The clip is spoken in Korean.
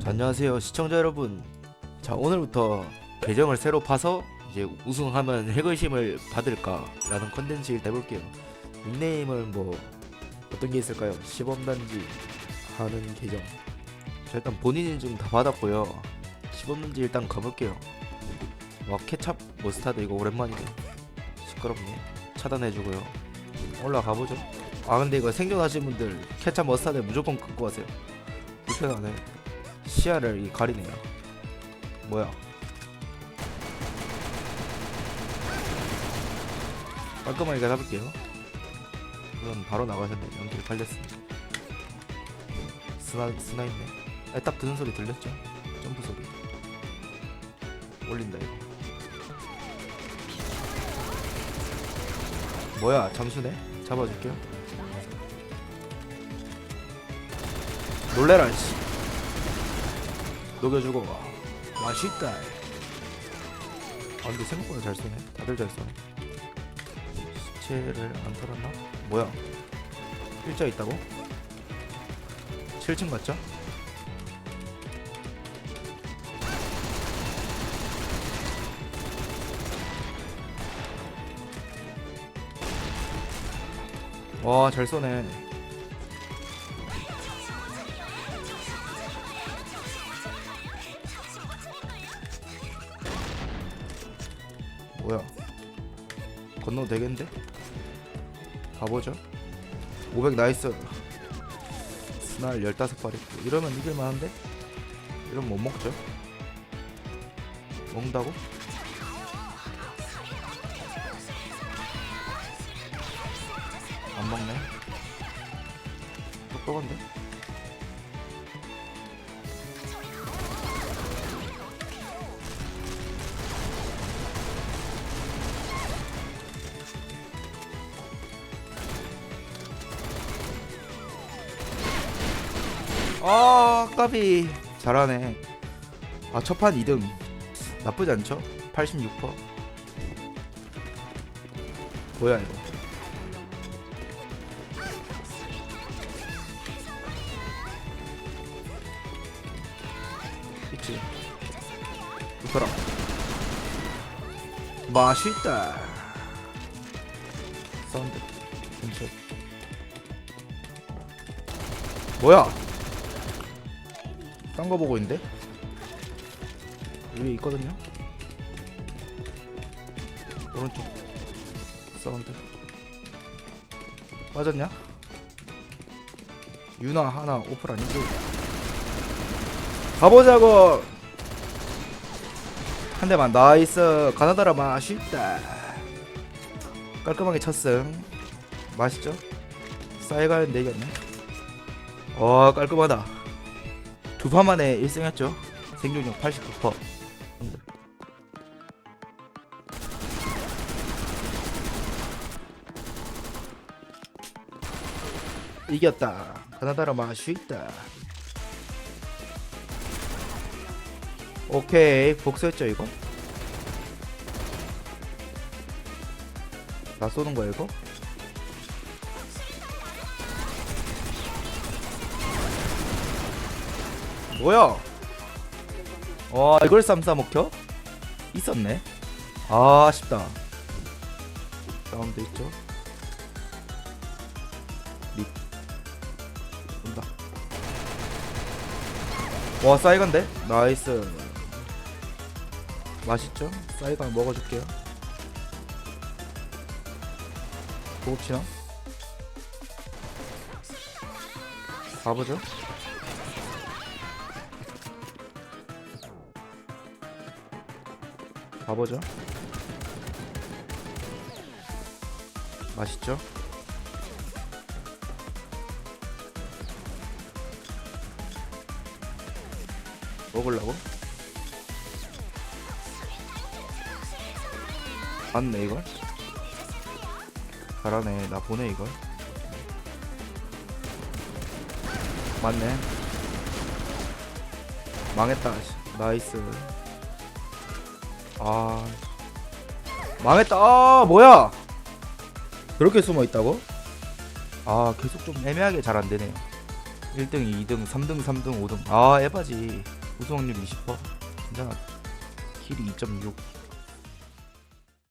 자, 안녕하세요. 시청자 여러분. 자 오늘부터 계정을 새로 파서 이제 우승하면 핵의심을 받을까 라는 컨텐츠를 해볼게요. 닉네임을 뭐 어떤 게 있을까요? 시범단지 하는 계정. 자 일단 본인 인증 다 받았고요. 시범단지 일단 가볼게요. 와 케찹 머스타드 이거 오랜만이네. 시끄럽네. 차단해주고요. 올라가보죠. 아 근데 이거 생존하신 분들 케찹 머스타드 무조건 끊고 가세요. 불편하네 시야를 이 가리네요. 뭐야? 깔끔하게 잡을게요. 이건 바로 나가셨네. 연길 팔렸습니다. 스나 스나 있네. 아, 딱 드는 소리 들렸죠? 점프 소리. 올린다 이거. 뭐야? 잠수네? 잡아줄게요. 놀래라 씨. 녹여주고 맛있다 아 근데 생각보다 잘 쏘네 다들 잘 쏘네 시체를 안 털었나? 뭐야 일자 있다고? 7층 맞죠? 와 잘 쏘네 뭐야 건너도 되겠는데? 가보죠 500 나이스 스날 15발 있고 이러면 이길만한데? 이러면 못 먹죠 먹는다고? 안 먹네 똑똑한데? 아 까비. 잘하네. 아 첫판 2등. 나쁘지 않죠? 86% 뭐야 이거? 있지? 이거라. 맛있다. 사운드. 근처 뭐야 딴 거 보고 있는데? 위에 있거든요? 오른쪽 사운드 빠졌냐? 유나 하나 오플 아니지? 가보자고! 한 대만 나이스 가나다라 맛있다 깔끔하게 쳤음 맛있죠? 싸이가는데 이겼네 와 깔끔하다 두 판 만에 1승 했죠. 생존력 89% 이겼다. 가나다라 맛있다 오케이 복수했죠 이거? 나 쏘는 거야 이거 뭐야? 와 이걸 쌈싸 먹혀? 있었네. 아 아쉽다. 사운드 있죠? 립 온다. 와 사이건데? 나이스. 맛있죠? 사이건 먹어줄게요. 고급치나? 가보죠 가보죠 맛있죠? 먹으려고? 맞네 이걸? 잘하네 나 보내 이걸 맞네 망했다 씨. 나이스 아. 망했다. 아 뭐야? 그렇게 숨어 있다고? 아 계속 좀 애매하게 잘 안 되네요. 1등 2등 3등 3등 5등. 아 에바지. 우승 확률 20% 괜찮아. 킬이 2.6